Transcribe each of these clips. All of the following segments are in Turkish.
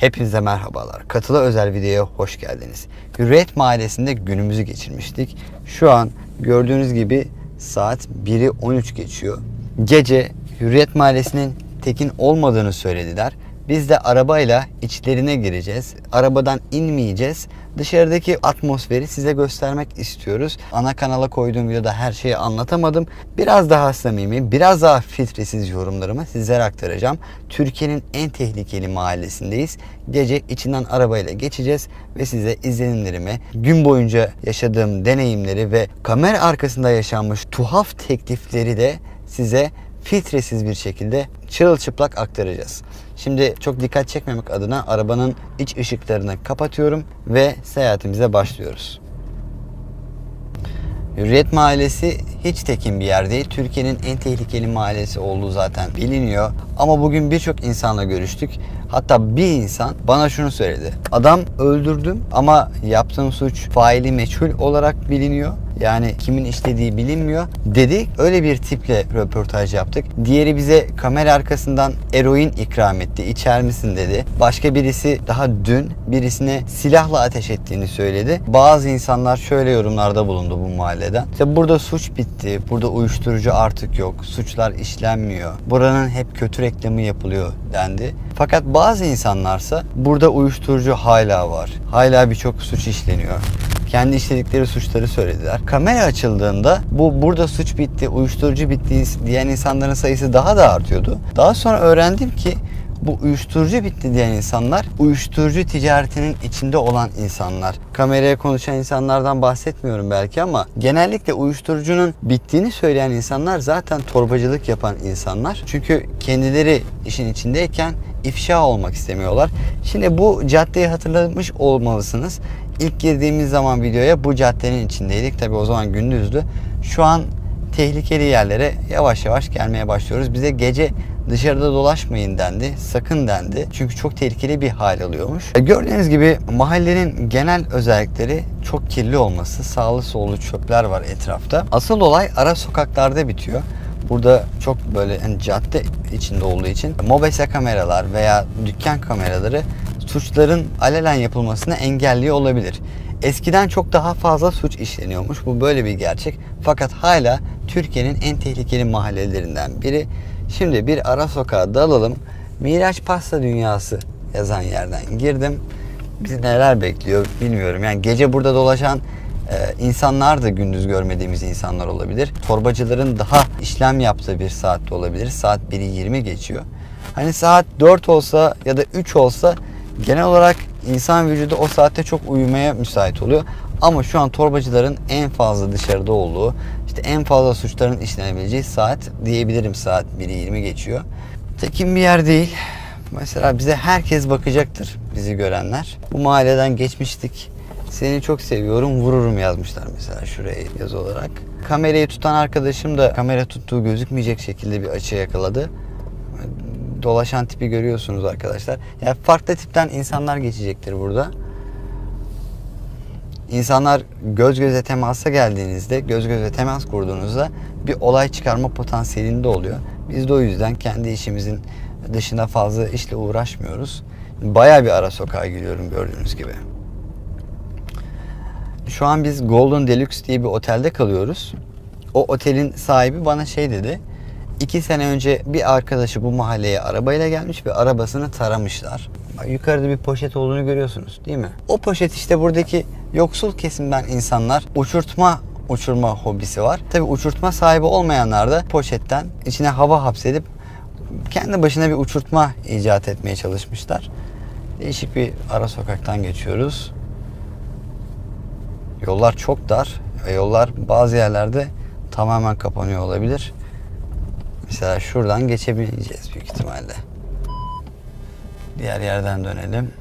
Hepinize merhabalar. Katılı özel videoya hoş geldiniz. Hürriyet Mahallesi'nde günümüzü geçirmiştik. Şu an gördüğünüz gibi saat 1'i 13 geçiyor. Gece Hürriyet Mahallesi'nin tekin olmadığını söylediler. Biz de arabayla içlerine gireceğiz. Arabadan inmeyeceğiz. Dışarıdaki atmosferi size göstermek istiyoruz. Ana kanala koyduğum videoda her şeyi anlatamadım. Biraz daha samimi, biraz daha filtresiz yorumlarımı sizlere aktaracağım. Türkiye'nin en tehlikeli mahallesindeyiz. Gece içinden arabayla geçeceğiz ve size izlenimlerimi, gün boyunca yaşadığım deneyimleri ve kamera arkasında yaşanmış tuhaf teklifleri de size filtresiz bir şekilde çırılçıplak aktaracağız. Şimdi çok dikkat çekmemek adına arabanın iç ışıklarını kapatıyorum ve seyahatimize başlıyoruz. Hürriyet Mahallesi hiç tekin bir yer değil. Türkiye'nin en tehlikeli mahallesi olduğu zaten biliniyor. Ama bugün birçok insanla görüştük. Hatta bir insan bana şunu söyledi. Adam öldürdüm ama yaptığım suç faili meçhul olarak biliniyor. Yani kimin işlediği bilinmiyor. Dedi öyle bir tiple röportaj yaptık. Diğeri bize kamera arkasından eroin ikram etti. İçer misin dedi. Başka birisi daha dün birisine silahla ateş ettiğini söyledi. Bazı insanlar şöyle yorumlarda bulundu bu mahalleden. İşte burada suç bitti. Burada uyuşturucu artık yok. Suçlar işlenmiyor. Buranın hep kötü reklamı yapılıyor dendi. Fakat bazı insanlarsa burada uyuşturucu hala var. Hala birçok suç işleniyor kendi işledikleri suçları söylediler. Kamera açıldığında bu burada suç bitti, uyuşturucu bitti diyen insanların sayısı daha da artıyordu. Daha sonra öğrendim ki bu uyuşturucu bitti diyen insanlar uyuşturucu ticaretinin içinde olan insanlar. Kameraya konuşan insanlardan bahsetmiyorum belki ama genellikle uyuşturucunun bittiğini söyleyen insanlar zaten torbacılık yapan insanlar. Çünkü kendileri işin içindeyken ifşa olmak istemiyorlar. Şimdi bu caddeyi hatırlamış olmalısınız. İlk girdiğimiz zaman videoya bu caddenin içindeydik. Tabi o zaman gündüzdü. Şu an tehlikeli yerlere yavaş yavaş gelmeye başlıyoruz. Bize gece dışarıda dolaşmayın dendi. Sakın dendi. Çünkü çok tehlikeli bir hal alıyormuş. E, gördüğünüz gibi mahallenin genel özellikleri çok kirli olması. Sağlı sollu çöpler var etrafta. Asıl olay ara sokaklarda bitiyor. Burada çok böyle hani cadde içinde olduğu için mobese kameralar veya dükkan kameraları suçların alelen yapılmasını engelliyor olabilir. Eskiden çok daha fazla suç işleniyormuş. Bu böyle bir gerçek. Fakat hala Türkiye'nin en tehlikeli mahallelerinden biri. Şimdi bir ara sokağa dalalım. Miraç Pasta Dünyası yazan yerden girdim. Bizi neler bekliyor bilmiyorum. Yani gece burada dolaşan e, insanlar da gündüz görmediğimiz insanlar olabilir. Torbacıların daha işlem yaptığı bir saatte olabilir. Saat 1'i 20 geçiyor. Hani saat 4 olsa ya da 3 olsa genel olarak insan vücudu o saatte çok uyumaya müsait oluyor. Ama şu an torbacıların en fazla dışarıda olduğu, işte en fazla suçların işlenebileceği saat diyebilirim saat 1'i 20 geçiyor. Tekin bir yer değil. Mesela bize herkes bakacaktır bizi görenler. Bu mahalleden geçmiştik. Seni çok seviyorum vururum yazmışlar mesela şuraya yazı olarak. Kamerayı tutan arkadaşım da kamera tuttuğu gözükmeyecek şekilde bir açı yakaladı dolaşan tipi görüyorsunuz arkadaşlar. Yani farklı tipten insanlar geçecektir burada. İnsanlar göz göze temasa geldiğinizde, göz göze temas kurduğunuzda bir olay çıkarma potansiyelinde oluyor. Biz de o yüzden kendi işimizin dışında fazla işle uğraşmıyoruz. Baya bir ara sokağa giriyorum gördüğünüz gibi. Şu an biz Golden Deluxe diye bir otelde kalıyoruz. O otelin sahibi bana şey dedi İki sene önce bir arkadaşı bu mahalleye arabayla gelmiş ve arabasını taramışlar. Bak yukarıda bir poşet olduğunu görüyorsunuz değil mi? O poşet işte buradaki yoksul kesimden insanlar uçurtma uçurma hobisi var. Tabi uçurtma sahibi olmayanlar da poşetten içine hava hapsedip kendi başına bir uçurtma icat etmeye çalışmışlar. Değişik bir ara sokaktan geçiyoruz. Yollar çok dar ve yollar bazı yerlerde tamamen kapanıyor olabilir. Mesela şuradan geçebileceğiz büyük ihtimalle. Diğer yerden dönelim.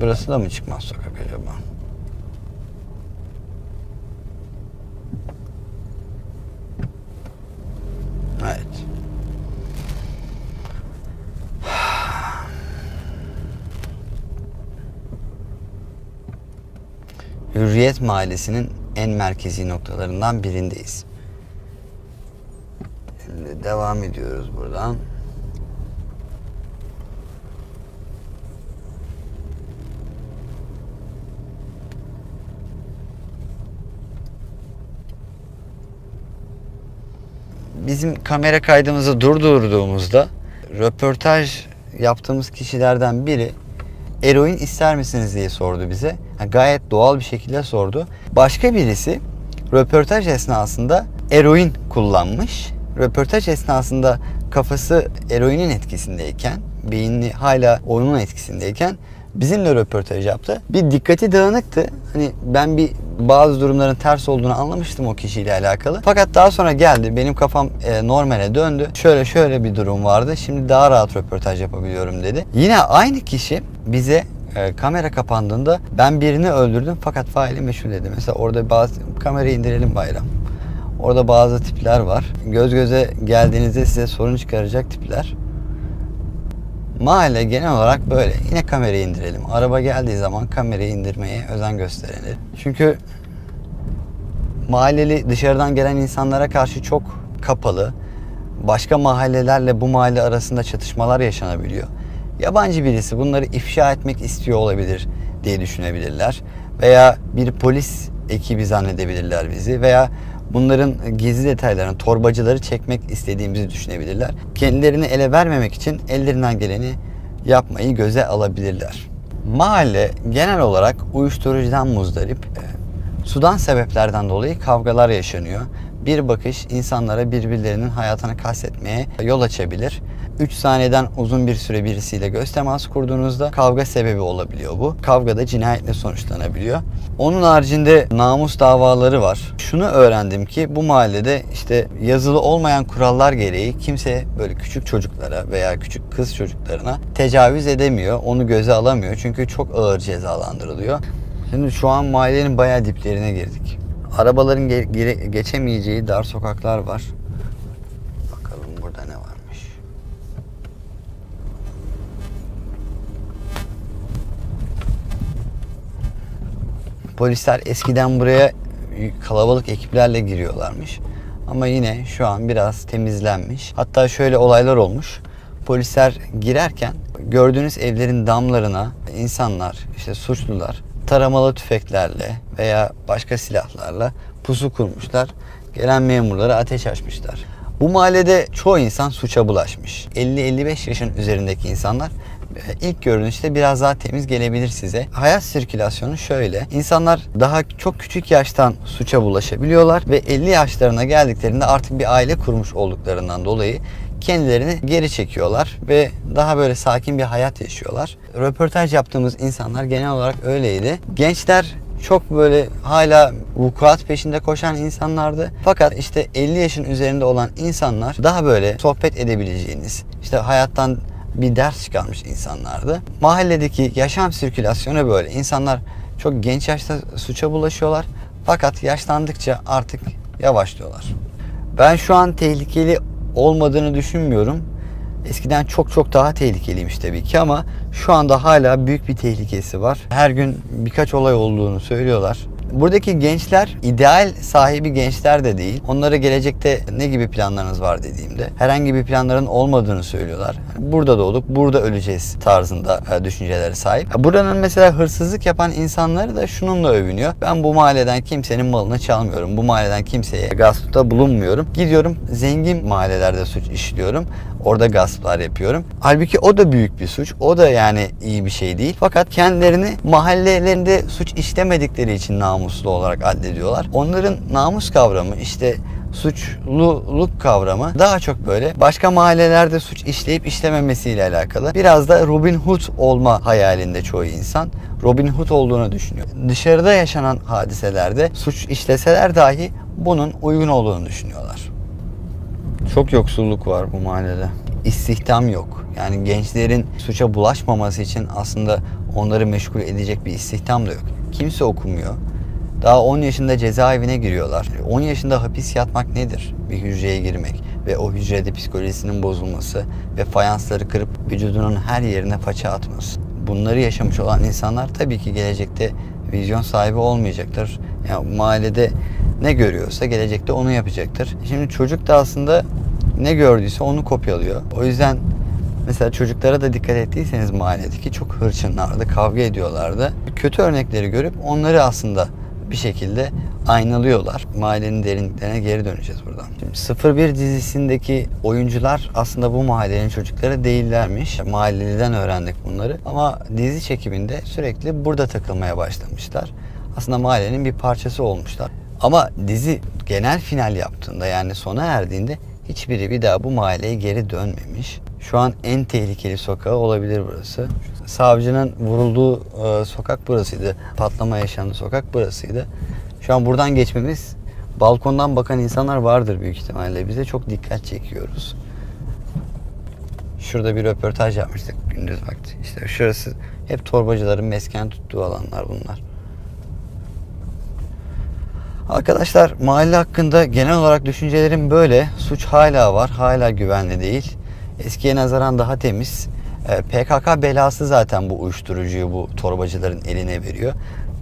Burası da mı çıkmaz sokak acaba? Hürriyet Mahallesi'nin en merkezi noktalarından birindeyiz. Şimdi devam ediyoruz buradan. Bizim kamera kaydımızı durdurduğumuzda röportaj yaptığımız kişilerden biri eroin ister misiniz diye sordu bize. Ha, gayet doğal bir şekilde sordu. Başka birisi röportaj esnasında eroin kullanmış. Röportaj esnasında kafası eroinin etkisindeyken, beyni hala onun etkisindeyken bizimle röportaj yaptı. Bir dikkati dağınıktı. Hani ben bir bazı durumların ters olduğunu anlamıştım o kişiyle alakalı. Fakat daha sonra geldi. Benim kafam e, normale döndü. Şöyle şöyle bir durum vardı. Şimdi daha rahat röportaj yapabiliyorum dedi. Yine aynı kişi bize e, kamera kapandığında ben birini öldürdüm fakat faili meşhur dedi. Mesela orada bazı kamerayı indirelim bayram. Orada bazı tipler var. Göz göze geldiğinizde size sorun çıkaracak tipler. Mahalle genel olarak böyle. Yine kamerayı indirelim. Araba geldiği zaman kamerayı indirmeye özen gösterilir. Çünkü mahalleli dışarıdan gelen insanlara karşı çok kapalı. Başka mahallelerle bu mahalle arasında çatışmalar yaşanabiliyor. Yabancı birisi bunları ifşa etmek istiyor olabilir diye düşünebilirler. Veya bir polis ekibi zannedebilirler bizi veya bunların gizli detaylarını, torbacıları çekmek istediğimizi düşünebilirler. Kendilerini ele vermemek için ellerinden geleni yapmayı göze alabilirler. Mahalle genel olarak uyuşturucudan muzdarip. e, Sudan sebeplerden dolayı kavgalar yaşanıyor. Bir bakış insanlara birbirlerinin hayatını kastetmeye yol açabilir. 3 saniyeden uzun bir süre birisiyle göz teması kurduğunuzda kavga sebebi olabiliyor bu. Kavga da cinayetle sonuçlanabiliyor. Onun haricinde namus davaları var. Şunu öğrendim ki bu mahallede işte yazılı olmayan kurallar gereği kimse böyle küçük çocuklara veya küçük kız çocuklarına tecavüz edemiyor. Onu göze alamıyor çünkü çok ağır cezalandırılıyor. Şimdi şu an mahallenin bayağı diplerine girdik. Arabaların ge- geçemeyeceği dar sokaklar var. Bakalım burada ne varmış. Polisler eskiden buraya kalabalık ekiplerle giriyorlarmış. Ama yine şu an biraz temizlenmiş. Hatta şöyle olaylar olmuş. Polisler girerken gördüğünüz evlerin damlarına insanlar, işte suçlular taramalı tüfeklerle veya başka silahlarla pusu kurmuşlar. Gelen memurlara ateş açmışlar. Bu mahallede çoğu insan suça bulaşmış. 50-55 yaşın üzerindeki insanlar ilk görünüşte biraz daha temiz gelebilir size. Hayat sirkülasyonu şöyle. İnsanlar daha çok küçük yaştan suça bulaşabiliyorlar ve 50 yaşlarına geldiklerinde artık bir aile kurmuş olduklarından dolayı kendilerini geri çekiyorlar ve daha böyle sakin bir hayat yaşıyorlar. Röportaj yaptığımız insanlar genel olarak öyleydi. Gençler çok böyle hala vukuat peşinde koşan insanlardı. Fakat işte 50 yaşın üzerinde olan insanlar daha böyle sohbet edebileceğiniz, işte hayattan bir ders çıkarmış insanlardı. Mahalledeki yaşam sirkülasyonu böyle. İnsanlar çok genç yaşta suça bulaşıyorlar. Fakat yaşlandıkça artık yavaşlıyorlar. Ben şu an tehlikeli olmadığını düşünmüyorum. Eskiden çok çok daha tehlikeliymiş tabii ki ama şu anda hala büyük bir tehlikesi var. Her gün birkaç olay olduğunu söylüyorlar. Buradaki gençler ideal sahibi gençler de değil. Onlara gelecekte ne gibi planlarınız var dediğimde herhangi bir planların olmadığını söylüyorlar. Burada doğduk, burada öleceğiz tarzında e, düşüncelere sahip. Buranın mesela hırsızlık yapan insanları da şununla övünüyor. Ben bu mahalleden kimsenin malını çalmıyorum. Bu mahalleden kimseye gaspta bulunmuyorum. Gidiyorum zengin mahallelerde suç işliyorum. Orada gasplar yapıyorum. Halbuki o da büyük bir suç. O da yani iyi bir şey değil. Fakat kendilerini mahallelerinde suç işlemedikleri için namuslu olarak addediyorlar. Onların namus kavramı işte suçluluk kavramı daha çok böyle başka mahallelerde suç işleyip işlememesiyle alakalı. Biraz da Robin Hood olma hayalinde çoğu insan. Robin Hood olduğunu düşünüyor. Dışarıda yaşanan hadiselerde suç işleseler dahi bunun uygun olduğunu düşünüyorlar. Çok yoksulluk var bu mahallede. İstihdam yok. Yani gençlerin suça bulaşmaması için aslında onları meşgul edecek bir istihdam da yok. Kimse okumuyor. Daha 10 yaşında cezaevine giriyorlar. 10 yaşında hapis yatmak nedir? Bir hücreye girmek ve o hücrede psikolojisinin bozulması ve fayansları kırıp vücudunun her yerine paça atması. Bunları yaşamış olan insanlar tabii ki gelecekte vizyon sahibi olmayacaktır. Yani mahallede ne görüyorsa gelecekte onu yapacaktır. Şimdi çocuk da aslında ne gördüyse onu kopyalıyor. O yüzden mesela çocuklara da dikkat ettiyseniz mahalledeki çok hırçınlardı, kavga ediyorlardı. Kötü örnekleri görüp onları aslında bir şekilde aynalıyorlar. Mahallenin derinliklerine geri döneceğiz buradan. Şimdi 01 dizisindeki oyuncular aslında bu mahallenin çocukları değillermiş. Mahalleliden öğrendik bunları. Ama dizi çekiminde sürekli burada takılmaya başlamışlar. Aslında mahallenin bir parçası olmuşlar. Ama dizi genel final yaptığında yani sona erdiğinde hiçbiri bir daha bu mahalleye geri dönmemiş. Şu an en tehlikeli sokağı olabilir burası. Savcının vurulduğu e, sokak burasıydı. Patlama yaşandığı sokak burasıydı. Şu an buradan geçmemiz balkondan bakan insanlar vardır büyük ihtimalle. Bize çok dikkat çekiyoruz. Şurada bir röportaj yapmıştık gündüz vakti. İşte şurası hep torbacıların mesken tuttuğu alanlar bunlar. Arkadaşlar mahalle hakkında genel olarak düşüncelerim böyle. Suç hala var, hala güvenli değil. Eskiye nazaran daha temiz. Ee, PKK belası zaten bu uyuşturucuyu bu torbacıların eline veriyor.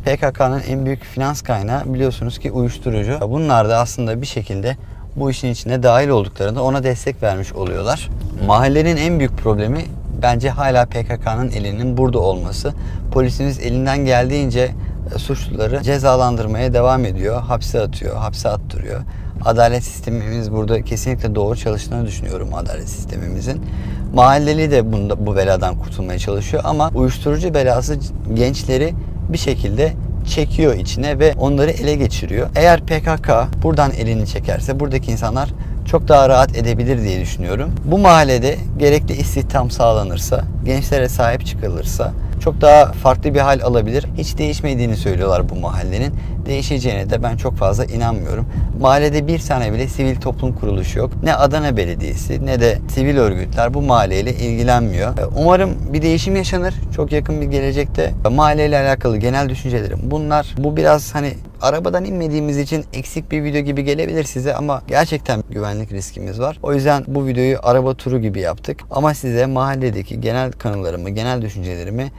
PKK'nın en büyük finans kaynağı biliyorsunuz ki uyuşturucu. Bunlar da aslında bir şekilde bu işin içine dahil olduklarında ona destek vermiş oluyorlar. Mahallenin en büyük problemi bence hala PKK'nın elinin burada olması. Polisimiz elinden geldiğince e, suçluları cezalandırmaya devam ediyor. Hapse atıyor, hapse attırıyor. Adalet sistemimiz burada kesinlikle doğru çalıştığını düşünüyorum adalet sistemimizin. Mahalleli de bunda, bu beladan kurtulmaya çalışıyor ama uyuşturucu belası gençleri bir şekilde çekiyor içine ve onları ele geçiriyor. Eğer PKK buradan elini çekerse buradaki insanlar çok daha rahat edebilir diye düşünüyorum. Bu mahallede gerekli istihdam sağlanırsa, gençlere sahip çıkılırsa çok daha farklı bir hal alabilir. Hiç değişmediğini söylüyorlar bu mahallenin. Değişeceğine de ben çok fazla inanmıyorum. Mahallede bir tane bile sivil toplum kuruluşu yok. Ne Adana Belediyesi ne de sivil örgütler bu mahalleyle ilgilenmiyor. Umarım bir değişim yaşanır çok yakın bir gelecekte. Mahalleyle alakalı genel düşüncelerim bunlar. Bu biraz hani arabadan inmediğimiz için eksik bir video gibi gelebilir size ama gerçekten güvenlik riskimiz var. O yüzden bu videoyu araba turu gibi yaptık. Ama size mahalledeki genel kanılarımı, genel düşüncelerimi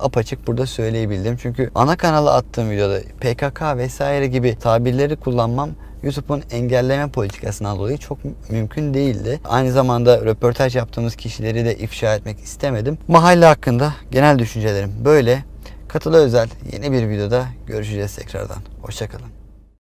apaçık burada söyleyebildim. Çünkü ana kanala attığım videoda PKK vesaire gibi tabirleri kullanmam YouTube'un engelleme politikasından dolayı çok mümkün değildi. Aynı zamanda röportaj yaptığımız kişileri de ifşa etmek istemedim. Mahalle hakkında genel düşüncelerim böyle. Katılı özel yeni bir videoda görüşeceğiz tekrardan. Hoşçakalın.